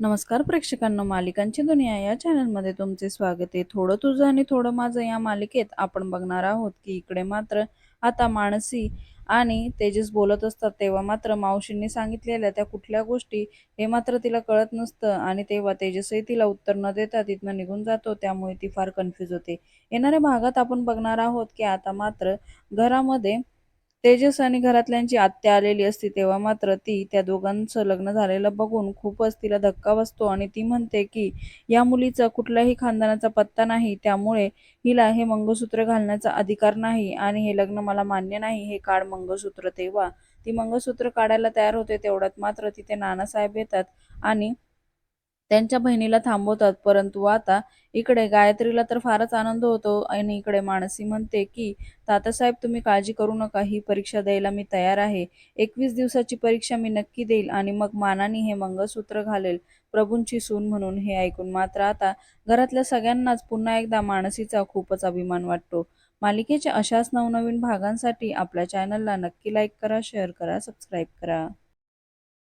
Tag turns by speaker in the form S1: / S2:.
S1: नमस्कार प्रेक्षकांना मालिकांची दुनिया या चॅनलमध्ये तुमचे स्वागत आहे. थोडं तुझं आणि थोडं माझं या मालिकेत आपण बघणार आहोत की इकडे मात्र आता मानसी आणि तेजस बोलत असतात. तेव्हा मात्र मावशींनी सांगितलेल्या त्या कुठल्या गोष्टी हे मात्र तिला कळत नसतं आणि तेव्हा तेजसही तिला उत्तर न देता तिथनं निघून जातो. त्यामुळे ती फार कन्फ्यूज होते. येणाऱ्या भागात आपण बघणार आहोत की आता मात्र घरामध्ये तेजस आणि घरातल्यांची आत्या आलेली असते तेव्हा मात्र ती त्या दोघांचं लग्न झालेलं बघून खूपच तिला धक्का बसतो आणि ती म्हणते की या मुलीचा कुठल्याही खानदानाचा पत्ता नाही त्यामुळे हिला हे मंगळसूत्र घालण्याचा अधिकार नाही आणि हे लग्न मला मान्य नाही हे काढ मंगळसूत्र. तेव्हा ती मंगळसूत्र काढायला तयार होते तेवढ्यात मात्र तिथे नानासाहेब येतात आणि त्यांच्या बहिणीला थांबवतात. परंतु आता इकडे गायत्रीला तर फारच आनंद होतो आणि इकडे मानसी म्हणते की तातासाहेब तुम्ही काळजी करू नका. ही परीक्षा द्यायला मी तयार आहे. एकवीस दिवसाची परीक्षा मी नक्की देईल आणि मग मानाने हे मंगळसूत्र घालेल. प्रभूंची सून म्हणून हे ऐकून मात्र आता घरातल्या सगळ्यांनाच पुन्हा एकदा मानसीचा खूपच अभिमान वाटतो. मालिकेच्या अशाच नवनवीन भागांसाठी आपल्या चॅनलला नक्की लाईक करा शेअर करा सबस्क्राईब करा.